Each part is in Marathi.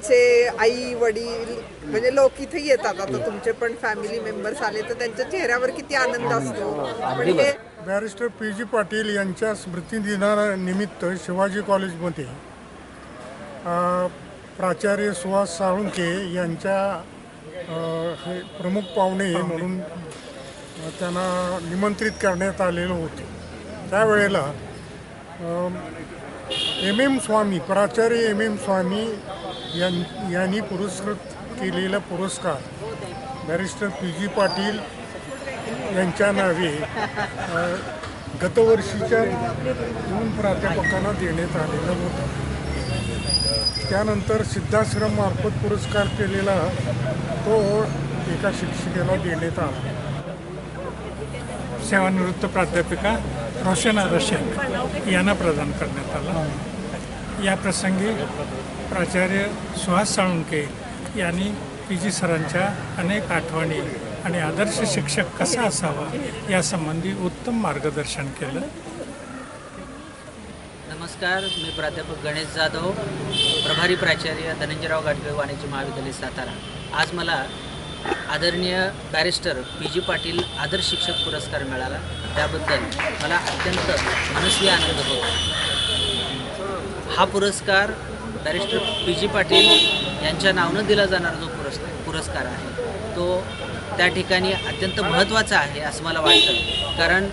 त्यांचे आई वडील म्हणजे लोक इथे येतात आता तुमचे पण फॅमिली मेंबर्स आले तर त्यांच्या चेहऱ्यावर किती आनंद असतो. पण हे बॅरिस्टर पी जी पाटील यांच्या स्मृतिदिनानिमित्त शिवाजी कॉलेजमध्ये अ, प्राचार्य सुहास साळुंके यांच्या अ, हे प्रमुख पाहुणे म्हणून त्यांना निमंत्रित करण्यात आलेलं होते. त्यावेळेला एम एम स्वामी प्राचार्य एम एम स्वामी यां यांनी पुरस्कृत केलेला पुरस्कार बॅरिस्टर पी जी पाटील यांच्या नावे गतवर्षीच्या दोन प्राध्यापकांना देण्यात आलेलं होतं. त्यानंतर सिद्धाश्रम मार्फत पुरस्कार केलेला तो एका शिक्षिकेला देण्यात आला. सेवानिवृत्त प्राध्यापिका रोशन शेख यांना प्रदान करण्यात आला. या प्रसंगी प्राचार्य सुहास साळुंके यांनी पी जी सरांच्या अनेक आठवणी आणि आदर्श शिक्षक कसा असावा यासंबंधी उत्तम मार्गदर्शन केलं. नमस्कार मी प्राध्यापक गणेश जाधव प्रभारी प्राचार्य धनंजयराव गाडगे वाणिज्य महाविद्यालय सातारा. आज मला आदरणीय बॅरिस्टर पी जी पाटील आदर्श शिक्षक पुरस्कार मिळाला. त्याबद्दल मला अत्यंत मनस्वी आनंद होतो. हा पुरस्कार बॅरिस्टर पी जी पाटील यांच्या नावनं दिला जाणारा जो पुरस्कार पुरस्कार आहे. तो त्या ठिकाणी अत्यंत महत्त्वाचा आहे असं मला वाटतं. कारण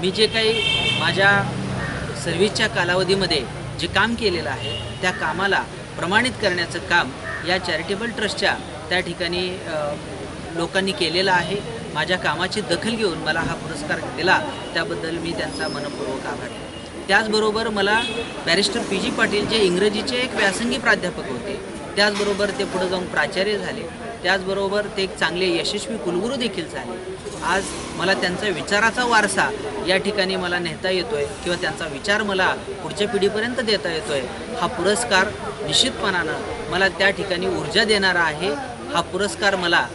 मी जे काही माझ्या सर्व्हिसच्या कालावधीमध्ये जे काम केलेलं आहे त्या कामाला प्रमाणित करण्याचं काम या चॅरिटेबल ट्रस्टच्या त्या ठिकाणी लोकांनी केलेलं आहे. माझ्या कामाची दखल घेऊन मला हा पुरस्कार दिला. त्याबद्दल मी त्यांचा मनपूर्वक आभारी आहे. त्याचबरोबर मला बॅरिस्टर पी जी पाटील जे इंग्रजीचे एक व्यासंगी प्राध्यापक होते त्याचबरोबर ते पुढे जाऊन प्राचार्य झाले त्याचबरोबर ते एक चांगले यशस्वी कुलगुरू देखील झाले. आज मला त्यांचा विचाराचा वारसा या ठिकाणी मला नेता येतो आहे किंवा त्यांचा विचार मला पुढच्या पिढीपर्यंत देता येतो आहे हा पुरस्कार निश्चितपणानं मला त्या ठिकाणी ऊर्जा देणारा आहे हा पुरस्कार मला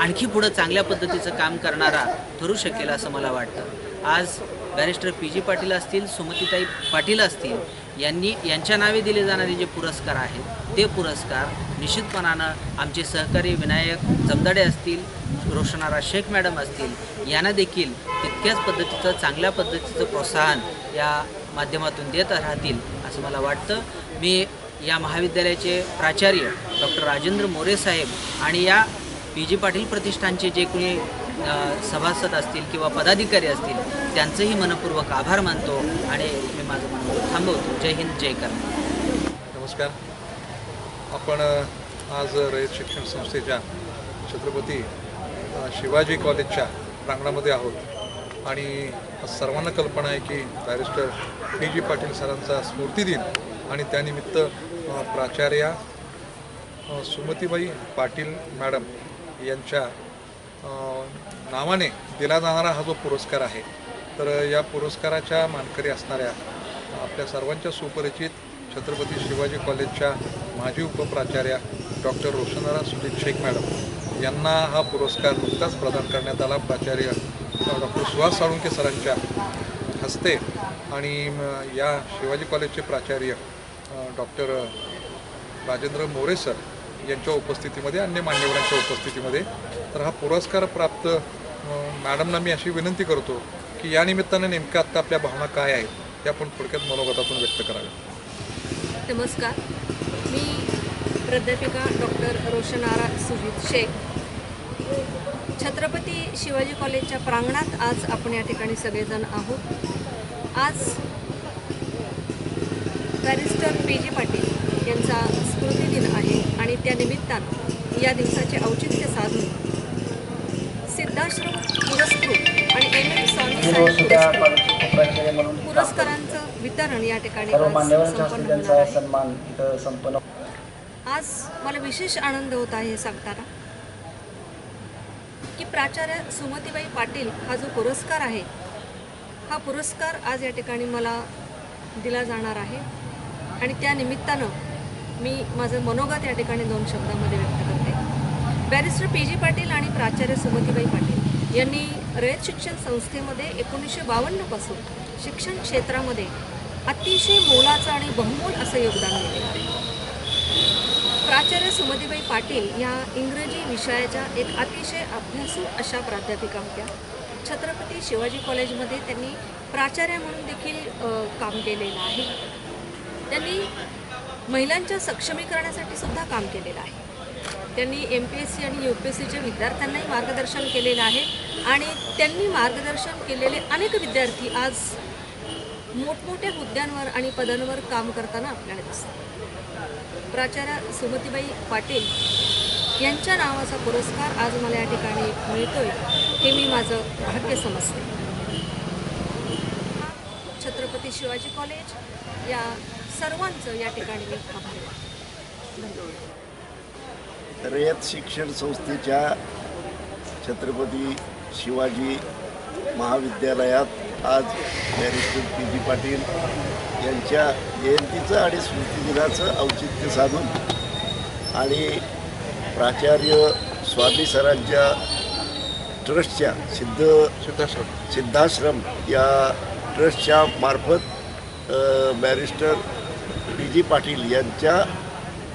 आणखी पुढं चांगल्या पद्धतीचं काम करणारा ठरू शकेल असं मला वाटतं. आज बॅरिस्टर पी जी पाटील असतील सुमतीताई पाटील असतील यांनी यांच्या नावे दिले जाणारे जे पुरस्कार आहेत ते पुरस्कार निश्चितपणानं आमचे सहकारी विनायक जमदाडे असतील रोशनारा शेख मॅडम असतील यांना देखील तितक्याच पद्धतीचं चांगल्या पद्धतीचं प्रोत्साहन या माध्यमातून देत राहतील असं मला वाटतं. मी या महाविद्यालयाचे प्राचार्य डॉक्टर राजेंद्र मोरे साहेब आणि या पी जी पाटील प्रतिष्ठानचे जे कोणी सभासद असतील किंवा पदाधिकारी असतील त्यांचंही मनपूर्वक आभार मानतो आणि मी माझं मनपूर्वक थांबवतो. जय हिंद जय कर्म नमस्कार. आपण आज रयत शिक्षण संस्थेच्या छत्रपती शिवाजी कॉलेजच्या प्रांगणामध्ये आहोत. आणि सर्वांना कल्पना आहे की बॅरिस्टर पी जी पाटील सरांचा स्मृतिदिन आणि त्यानिमित्त प्राचार्या सुमतीबाई पाटील मॅडम यांच्या नावाने दिला जाणारा हा जो पुरस्कार आहे तर या पुरस्काराच्या मानकरी असणाऱ्या आपल्या सर्वांच्या सुपरिचित छत्रपती शिवाजी कॉलेजच्या माजी उपप्राचार्या डॉक्टर रोशनारा सुजित शेख मॅडम यांना हा पुरस्कार नुकताच प्रदान करण्यात आला. प्राचार्य डॉक्टर सुहास साळुंके सरांच्या हस्ते आणि या शिवाजी कॉलेजचे प्राचार्य डॉक्टर राजेंद्र मोरे सर यांच्या उपस्थितीमध्ये अन्य मान्यवरांच्या उपस्थितीमध्ये. तर हा पुरस्कार प्राप्त मॅडमना मी अशी विनंती करतो की या निमित्तानं नेमक्या आत्ता आपल्या भावना काय आहेत त्या आपण थोडक्यात मनोगतातून व्यक्त कराव्या नमस्कार. मी प्राध्यापिका डॉक्टर रोशनारा सुजित शेख. छत्रपती शिवाजी कॉलेजच्या प्रांगणात आज आपण या ठिकाणी सगळेजण आहोत. आज बॅरिस्टर पी जी पाटील यांचा स्मृतिदिन आहे आणि त्या निमित्तानं या दिवसाचे औचित्य साधून सिद्धाश्रम पुरस्कृत आणि एम एस पुरस्कारांचं वितरण या ठिकाणी आज मला विशेष आनंद होत आहे हे सांगताना की प्राचार्य सुमतीबाई पाटील हा जो पुरस्कार आहे हा पुरस्कार आज या ठिकाणी मला दिला जाणार आहे. आणि त्या निमित्तानं मी माझं मनोगत या ठिकाणी दोन शब्दामध्ये व्यक्त करते. बॅरिस्टर पी जी पाटील आणि प्राचार्य सुमतीबाई पाटील. यांनी रयत शिक्षण संस्थेमध्ये एकोणीसशे बावन्नपासून शिक्षण क्षेत्रामध्ये अतिशय मोलाचं आणि बहुमोल असं योगदान दिले. आहे प्राचार्य सुमतीबाई पाटील या इंग्रजी विषयाच्या एक अतिशय अभ्यासू अशा प्राध्यापिका होत्या. छत्रपती शिवाजी कॉलेजमध्ये त्यांनी प्राचार्य म्हणून देखील काम केलेलं आहे. त्यांनी महिलांच्या सक्षमीकरणासाठी सुद्धा काम केलेलं आहे. त्यांनी एम पी एस सी आणि यू पी एस सीच्या विद्यार्थ्यांनाही मार्गदर्शन केलेलं आहे. आणि त्यांनी मार्गदर्शन केलेले अनेक विद्यार्थी आज मोठमोठ्या हुद्द्यांवर आणि पदांवर काम करताना आपल्याला दिसतात. प्राचार्य सुमतीबाई पाटील यांच्या नावाचा पुरस्कार आज मला या ठिकाणी मिळतोय हे मी माझं भाग्य समजते. छत्रपती शिवाजी कॉलेज या सर्वांचं या ठिकाणी मी आभार धन्यवाद. रयत शिक्षण संस्थेच्या छत्रपती शिवाजी महाविद्यालयात आज बॅरिस्टर पी जी पाटील यांच्या जयंतीचं आणि स्मृतिदिनाचं औचित्य साधून आणि प्राचार्य स्वामी सरांच्या ट्रस्टच्या सिद्ध सिद्धाश्रम. सिद्धाश्रम या ट्रस्टच्या मार्फत बॅरिस्टर पी जी पाटील यांच्या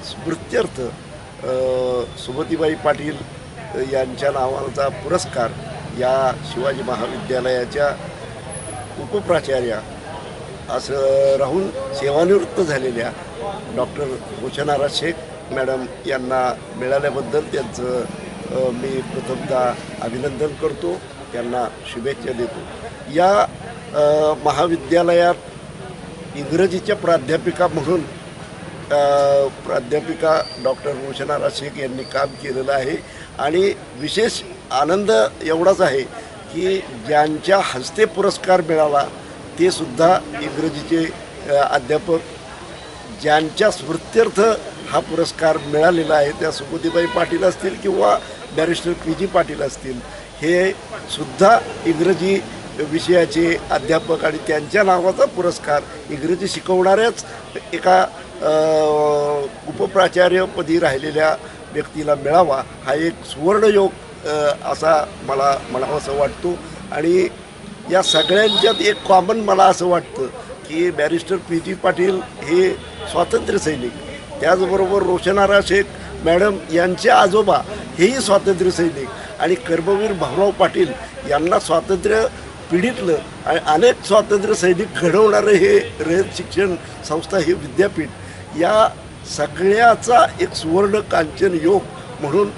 स्मृत्यर्थ सुमतीबाई पाटील यांच्या नावाचा पुरस्कार या शिवाजी महाविद्यालयाच्या उपप्राचार्या असं राहून सेवानिवृत्त झालेल्या डॉक्टर रोशनारा शेख मॅडम यांना मिळाल्याबद्दल त्यांचं मी प्रथमतः अभिनंदन करतो त्यांना शुभेच्छा देतो. या महाविद्यालयात इंग्रजीच्या प्राध्यापिका म्हणून प्राध्यापिका डॉक्टर रोशना शेख यांनी काम केलेलं आहे. आणि विशेष आनंद एवढाच आहे की ज्यांच्या हस्ते पुरस्कार मिळाला ते सुद्धा इंग्रजीचे अध्यापक. ज्यांच्या स्मृत्यर्थ हा पुरस्कार मिळालेला आहे त्या सुबोधीबाई पाटील असतील किंवा बॅरिस्टर पी जी पाटील असतील हे सुद्धा इंग्रजी विषयाचे अध्यापक आणि त्यांच्या नावाचा पुरस्कार इंग्रजी शिकवणाऱ्याच एका उपप्राचार्यपदी राहिलेल्या व्यक्तीला मिळावा हा एक सुवर्णयोग असा मला म्हणावासा वाटतो. आणि या सगळ्यांच्यात एक कॉमन मला असं वाटतं की बॅरिस्टर पी जी पाटील हे स्वातंत्र्य सैनिक. त्याचबरोबर रोशनारा शेख मॅडम यांचे आजोबा हेही स्वातंत्र्य सैनिक. आणि कर्मवीर भाऊराव पाटील यांना स्वातंत्र्य पिढीतलं आणि अनेक स्वातंत्र्य सैनिक घडवणारं हे रयत शिक्षण संस्था हे विद्यापीठ या सगळ्याचा एक सुवर्ण कांचन योग म्हणून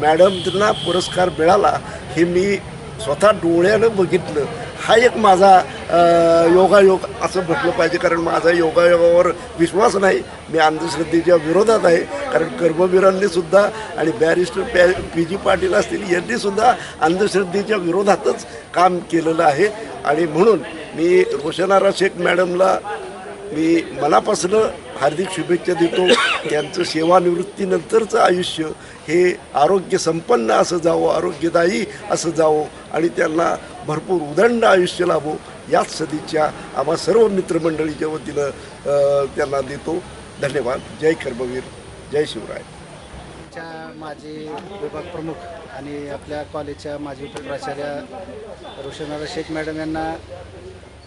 मॅडमना पुरस्कार मिळाला हे मी स्वतः डोळ्यानं बघितलं. हा एक माझा योगायोग असं म्हटलं पाहिजे कारण माझा योगायोगावर विश्वास नाही. मी अंधश्रद्धेच्या विरोधात आहे कारण कर्मवीरांनीसुद्धा आणि बॅरिस्टर पॅ पी जी पाटील असतील यांनीसुद्धा अंधश्रद्धेच्या विरोधातच काम केलेलं आहे. आणि म्हणून मी रोशनारा शेख मॅडमला मी मनापासनं हार्दिक शुभेच्छा देतो. त्यांचं सेवानिवृत्तीनंतरचं आयुष्य हे आरोग्य संपन्न असं जावं आरोग्यदायी असं जावं आणि त्यांना भरपूर उदंड आयुष्य लाभो याच सदिच्छा आम्हा सर्व मित्रमंडळीच्या वतीनं त्यांना देतो. धन्यवाद. जय कर्मवीर जय शिवराय. माझे विभाग प्रमुख आणि आपल्या कॉलेजच्या माजी उपप्राचार्य रोशनारा शेख मॅडम यांना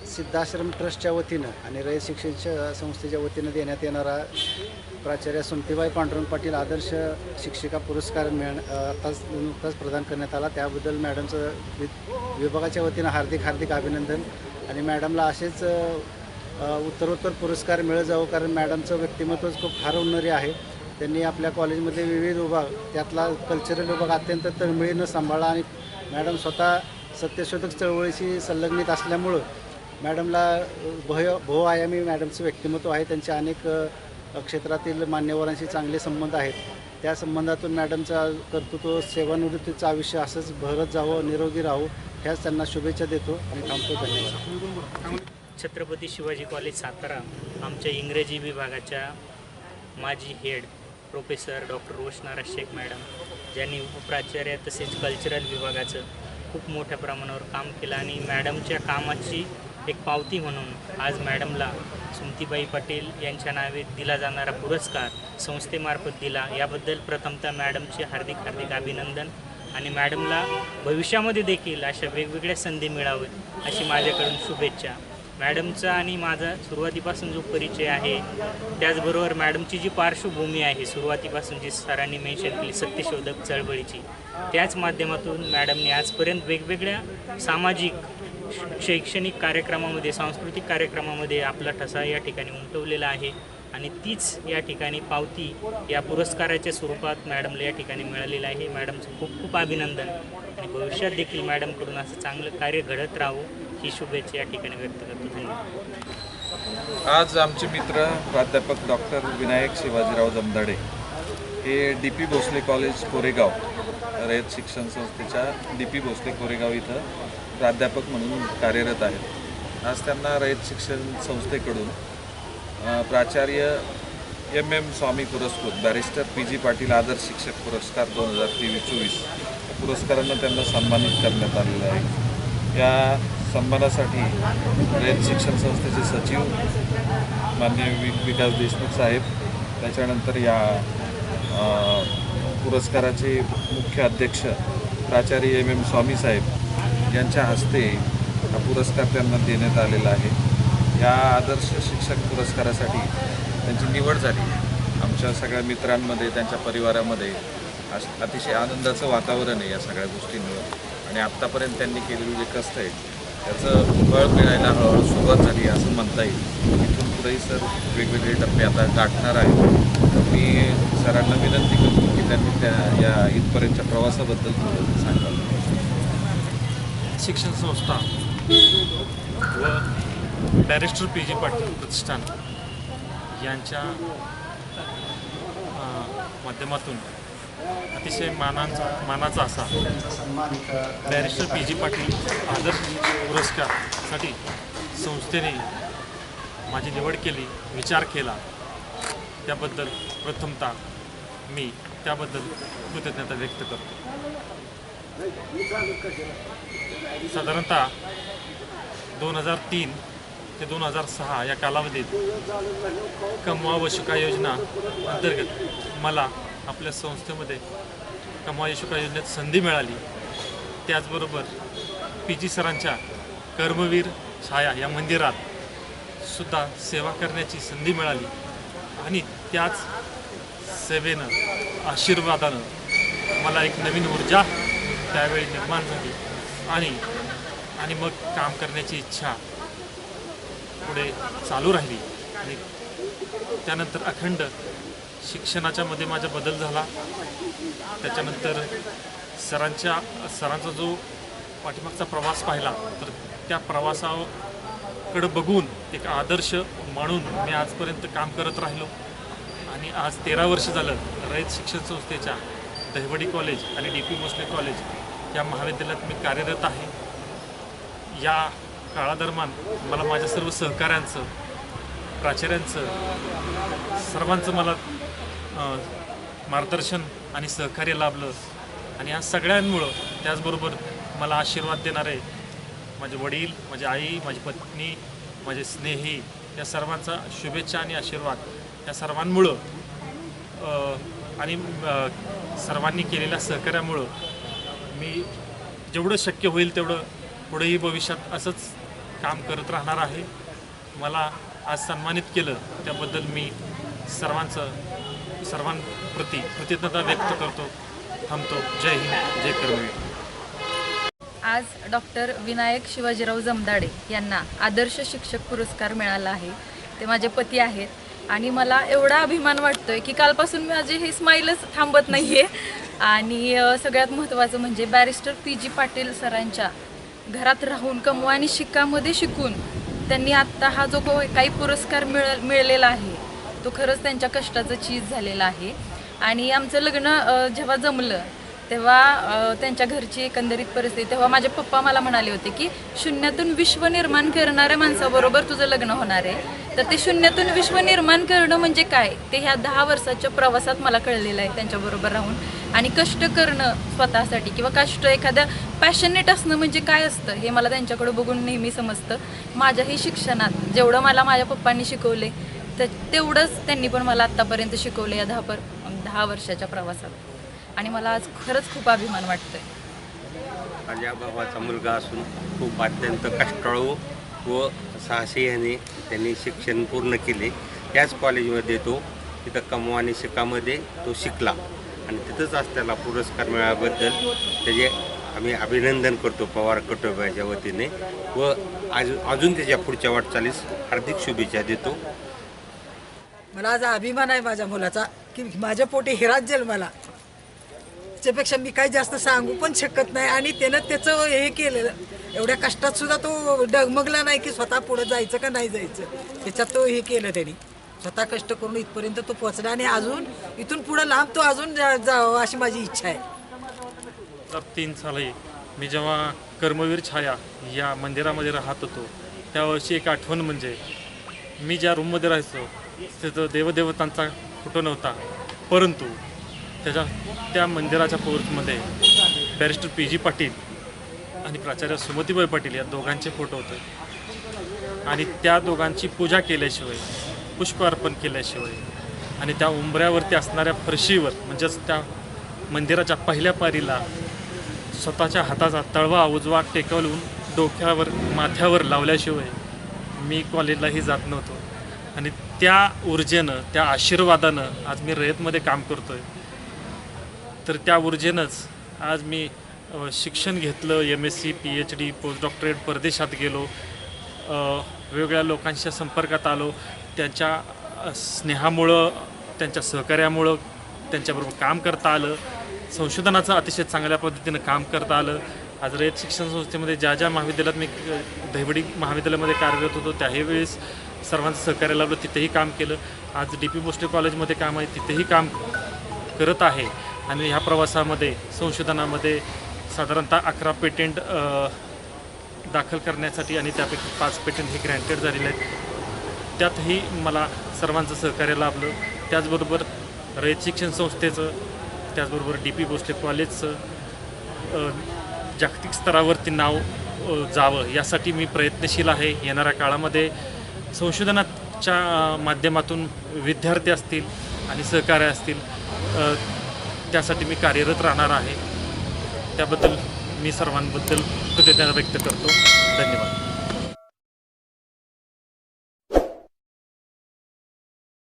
सिद्धाश्रम ट्रस्टच्या वतीनं आणि रयत शिक्षण संस्थेच्या वतीनं देण्यात येणारा प्राचार्य सुमतीबाई पांडुरंग पाटील आदर्श शिक्षिका पुरस्कार मिळ आताच नुकताच प्रदान करण्यात आला. त्याबद्दल मॅडमचं वि विभागाच्या वतीनं हार्दिक हार्दिक अभिनंदन. आणि मॅडमला असेच उत्तरोत्तर पुरस्कार मिळत जावं कारण मॅडमचं व्यक्तिमत्वच खूप हरवणारे आहे. त्यांनी आपल्या कॉलेजमध्ये विविध विभाग त्यातला कल्चरल विभाग अत्यंत तळमळीनं सांभाळला आणि मॅडम स्वतः सत्यशोधक चळवळीशी संलग्नित असल्यामुळं मॅडमला भय बहुआयामी मॅडमचं व्यक्तिमत्व आहे. त्यांचे अनेक क्षेत्रातील मान्यवरांशी चांगले संबंध आहेत. त्या संबंधातून मॅडमचा कर्तृत्व सेवानिवृत्तीचं आयुष्य असंच भरत जावं निरोगी राहू ह्याच त्यांना शुभेच्छा देतो आणि थांबतो. धन्यवाद. छत्रपती शिवाजी कॉलेज सातारा आमच्या इंग्रजी विभागाच्या माजी head professor doctor Roshanara Shaikh madam ज्यांनी उपप्राचार्य तसेच कल्चरल विभागाचं खूप मोठ्या प्रमाणावर काम केलं आणि मॅडमच्या कामाची एक पावती म्हणून आज मॅडमला सुमतीबाई पाटील यांच्या नावे दिला जाणारा पुरस्कार संस्थेमार्फत दिला. याबद्दल प्रथमतः मॅडमचे हार्दिक हार्दिक अभिनंदन आणि मॅडमला भविष्यामध्ये देखील अशा वेगवेगळ्या संधी मिळावेत अशी माझ्याकडून शुभेच्छा. मॅडमचा आणि माझा सुरुवातीपासून जो परिचय आहे त्याचबरोबर मॅडमची जी पार्श्वभूमी आहे सुरुवातीपासून जी सरांनी मेन्शन केली सत्यशोधक चळवळीची त्याच माध्यमातून मॅडमने आजपर्यंत वेगवेगळ्या सामाजिक शैक्षणिक कार्यक्रमामध्ये सांस्कृतिक कार्यक्रमामध्ये आपला ठसा या ठिकाणी उमटवलेला आहे आणि तीच या ठिकाणी पावती या पुरस्काराच्या स्वरूपात मॅडमला या ठिकाणी मिळालेलं आहे. मॅडमचं खूप खूप अभिनंदन आणि भविष्यात देखील मॅडमकडून असं चांगलं कार्य घडत राहू ही शुभेच्छा या ठिकाणी व्यक्त करतो. धन्यवाद. आज आमचे मित्र प्राध्यापक डॉक्टर विनायक शिवाजीराव जमदाडे हे D P Bhosale college Koregaon Rayat Shikshan संस्थेच्या डी पी भोसले कोरेगाव इथं प्राध्यापक म्हणून कार्यरत आहेत. आज त्यांना रयत शिक्षण संस्थेकडून प्राचार्य एम. एम. स्वामी पुरस्कृत बॅरिस्टर पी. जी. पाटील आदर्श शिक्षक पुरस्कार दोन हजार तेवीस चोवीस पुरस्कारानं त्यांना सन्मानित करण्यात आलेलं आहे. या सन्मानासाठी रयत शिक्षण संस्थेचे सचिव मान्य विकास देशमुख साहेब त्याच्यानंतर या पुरस्काराचे मुख्य अध्यक्ष प्राचार्य एम. एम. स्वामी साहेब यांच्या हस्ते हा पुरस्कार त्यांना देण्यात आलेला आहे. या आदर्श शिक्षक पुरस्कारासाठी त्यांची निवड झाली. आमच्या सगळ्या मित्रांमध्ये त्यांच्या परिवारामध्ये अश- अतिशय आनंदाचं वातावरण आहे या सगळ्या गोष्टींवर आणि आत्तापर्यंत त्यांनी केलेली जे कष्ट आहे त्याचं फळ मिळायला हळूहळू सुरुवात झाली असं म्हणता येईल. इथून पुढेही सर वेगवेगळे टप्पे आता गाठणार आहेत. मी सरांना विनंती करतो की त्यांनी त्या या इथपर्यंतच्या प्रवासाबद्दल थोडं सांगावं. शिक्षण संस्था व बॅरिस्टर पी जी पाटील प्रतिष्ठान यांच्या माध्यमातून अतिशय मानांचा मानाचा असा बॅरिस्टर पी जी पाटील आदर्श पुरस्कारसाठी संस्थेने माझी निवड केली विचार केला. त्याबद्दल प्रथमतः मी त्याबद्दल कृतज्ञता व्यक्त करतो. साधारणतः दोन हजार तीन ते दोन हजार सहा या कालावधीत कमवा व शिका योजना अंतर्गत मला आपल्या संस्थेमध्ये कमवा शिका योजनेत संधी मिळाली. त्याचबरोबर पी. जी. सरांच्या कर्मवीर छाया या मंदिरात सुद्धा सेवा करण्याची संधी मिळाली आणि त्याच सेवेनं आशीर्वादानं मला एक नवीन ऊर्जा त्यावेळी निर्माण झाली. आणि आणि मग काम करण्याची इच्छा पुढे चालू राहिली. आणि त्यानंतर अखंड शिक्षणाच्या मध्ये माझा बदल झाला. त्याच्यानंतर सरांच्या सरांचा जो पाठीमागचा प्रवास पाहिला तर त्या प्रवासाकडं बघून एक आदर्श म्हणून मी आजपर्यंत काम करत राहिलो. आणि आज तेरा वर्ष झालं रयत शिक्षण संस्थेच्या दहिवडी कॉलेज आणि डी पी भोसले कॉलेज या महाविद्यालयात मी कार्यरत आहे. या काळादरम्यान मला माझ्या सर्व सहकाऱ्यांचं प्राचार्यांचं सर्वांचं मला मार्गदर्शन आणि सहकार्य लाभलं आणि या सगळ्यांमुळं त्याचबरोबर मला आशीर्वाद देणारे माझे वडील माझी आई माझी पत्नी माझे स्नेही या सर्वांचा शुभेच्छा आणि आशीर्वाद या सर्वांमुळं आणि सर्वांनी केलेल्या सहकार्यामुळं मी जेवढं शक्य होईल तेवढं पुढेही भविष्यात असंच काम करत राहणार आहे. मला आज सन्मानित केलं त्याबद्दल मी सर्वांचं सर्वांप्रती कृतज्ञता व्यक्त करतो थांबतो. जय हिंद. जय कर्मवीर आज डॉक्टर विनायक शिवाजीराव जमदाडे यांना आदर्श शिक्षक पुरस्कार मिळाला आहे. ते माझे पती आहेत. आणि मला एवढा अभिमान वाटतोय की कालपासून माझी हे स्माईलच थांबत नाही आहे आणि सगळ्यात महत्त्वाचं म्हणजे बॅरिस्टर पी जी पाटील सरांच्या घरात राहून कमवा आणि शिक्कामध्ये शिकून त्यांनी आत्ता हा जो काही पुरस्कार मिळ मिळालेला आहे तो खरंच त्यांच्या कष्टाचं चीज झालेला आहे. आणि आमचं लग्न जेव्हा जमलं तेव्हा त्यांच्या घरची एकंदरीत परिस्थिती तेव्हा माझे पप्पा मला म्हणाले होते की शून्यातून विश्व निर्माण करणाऱ्या माणसाबरोबर तुझं लग्न होणार आहे. तर ते शून्यातून विश्व निर्माण करणं म्हणजे काय? ते ह्या दहा वर्षाच्या प्रवासात मला कळलेलं आहे त्यांच्याबरोबर राहून. आणि कष्ट करणं स्वतःसाठी किंवा कष्ट एखाद्या पॅशनेट असणं म्हणजे काय असतं हे मला त्यांच्याकडे बघून नेहमी समजतं. माझ्याही शिक्षणात जेवढं मला माझ्या पप्पांनी शिकवले तर तेवढंच त्यांनी पण मला आत्तापर्यंत शिकवलं या दहा पर दहा वर्षाच्या प्रवासात. आणि मला आज खरंच खूप अभिमान वाटतोय. माझ्या भावाचा मुलगा असून खूप अत्यंत कष्टाळू व सहाशे ह्याने त्यांनी शिक्षण पूर्ण केले. त्याच कॉलेजमध्ये तो तिथं कमवाने शिकामध्ये तो शिकला. आणि तिथंच आज त्याला पुरस्कार मिळाल्याबद्दल त्याचे आम्ही अभिनंदन करतो पवार कुटुंबाच्या वतीने व आज अजून त्याच्या पुढच्या वाटचालीस हार्दिक शुभेच्छा देतो. मला आज अभिमान आहे माझ्या मुलाचा की माझ्या पोटी जाईल मला. त्याच्यापेक्षा मी काही जास्त सांगू पण शकत नाही आणि त्यानं त्याचं हे केलेलं एवढ्या कष्टात सुद्धा तो डगमगला नाही की स्वतः पुढे जायचं का नाही जायचं. त्याच्यात तो हे केलं त्यांनी. स्वतः कष्ट करून इथपर्यंत तो पोचला आणि अजून इथून पुढे लांब तो अजून जा- जावं अशी माझी इच्छा आहे. तीन साली मी जेव्हा कर्मवीर छाया या मंदिरामध्ये राहत होतो त्यावेळेची एक आठवण म्हणजे मी ज्या रूममध्ये राहायचो तिथं देवदेवतांचा फोटो नव्हता. परंतु त्याच्या त्या मंदिराच्या पोर्टमध्ये बॅरिस्टर पी जी पाटील आणि प्राचार्य सुमतीबाई पाटील या दोघांचे फोटो होते. आणि त्या दोघांची पूजा केल्याशिवाय पुष्प अर्पण केल्याशिवाय आणि त्या उंबऱ्यावरती असणाऱ्या फरशीवर म्हणजेच त्या मंदिराच्या पहिल्या पारीला स्वतःच्या हाताचा तळवा उजवा टेकवून डोक्यावर माथ्यावर लावल्याशिवाय मी कॉलेजलाही जात नव्हतो. आणि त्या ऊर्जेनं त्या आशीर्वादानं आज मी रयतमध्ये काम करतो आहे तर त्या ऊर्जेनंच आज मी शिक्षण घेतलं M S C P H D post doctorate परदेशात गेलो. वेगवेगळ्या लोकांच्या संपर्कात आलो. त्यांच्या स्नेहामुळं त्यांच्या सहकार्यामुळं त्यांच्याबरोबर काम करता आलं. संशोधनाचं अतिशय चांगल्या पद्धतीनं काम करता आलं. आज रयत शिक्षण संस्थेमध्ये ज्या ज्या महाविद्यालयात मी दहिवडी महाविद्यालयामध्ये कार्यरत होतो त्याही वेळेस सर्वांचं सहकार्य लाभलं तिथेही काम केलं. आज डी पी बोस्टे कॉलेजमध्ये काम आहे तिथेही काम करत आहे. आणि ह्या प्रवासामध्ये संशोधनामध्ये साधारणतः अकरा पेटेंट दाखल करण्यासाठी आणि त्यापैकी पाच पेटंट हे ग्रँटेड झालेले आहेत. त्यातही मला सर्वांचं सहकार्य लाभलं. त्याचबरोबर रयत शिक्षण संस्थेचं त्याचबरोबर डी पी भोसले कॉलेजचं जागतिक स्तरावरती नाव जावं यासाठी मी प्रयत्नशील आहे. येणाऱ्या काळामध्ये संशोधनाच्या माध्यमातून विद्यार्थी असतील आणि सहकार्य असतील त्यासाठी मी कार्यरत राहणार आहे. त्याबद्दल मी सर्वांबद्दल कृतज्ञता व्यक्त करतो. धन्यवाद.